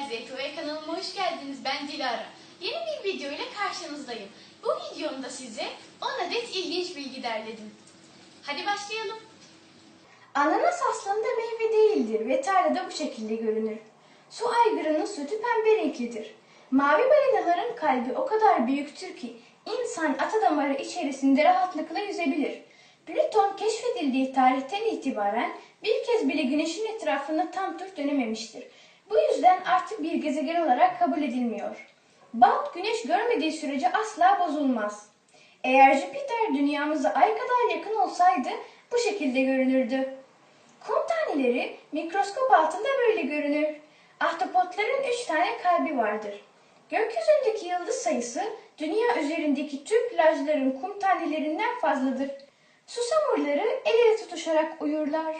Haber ZQV kanalıma hoş geldiniz. Ben Dilara. Yeni bir video ile karşınızdayım. Bu videomda size 10 adet ilginç bilgi derledim. Hadi başlayalım. Ananas aslında meyve değildir ve tarlada bu şekilde görünür. Su aygırının sütü pembe renklidir. Mavi balinaların kalbi o kadar büyüktür ki insan ata damarı içerisinde rahatlıkla yüzebilir. Plüton keşfedildiği tarihten itibaren bir kez bile güneşin etrafında tam tur dönememiştir bu yüzden artık bir gezegen olarak kabul edilmiyor. Balt güneş görmediği sürece asla bozulmaz. Eğer Jüpiter dünyamıza ay kadar yakın olsaydı bu şekilde görünürdü. Kum taneleri mikroskop altında böyle görünür. Ahtapotların üç tane kalbi vardır. Gökyüzündeki yıldız sayısı dünya üzerindeki tüm plajların kum tanelerinden fazladır. Susamurları el ele tutuşarak uyurlar.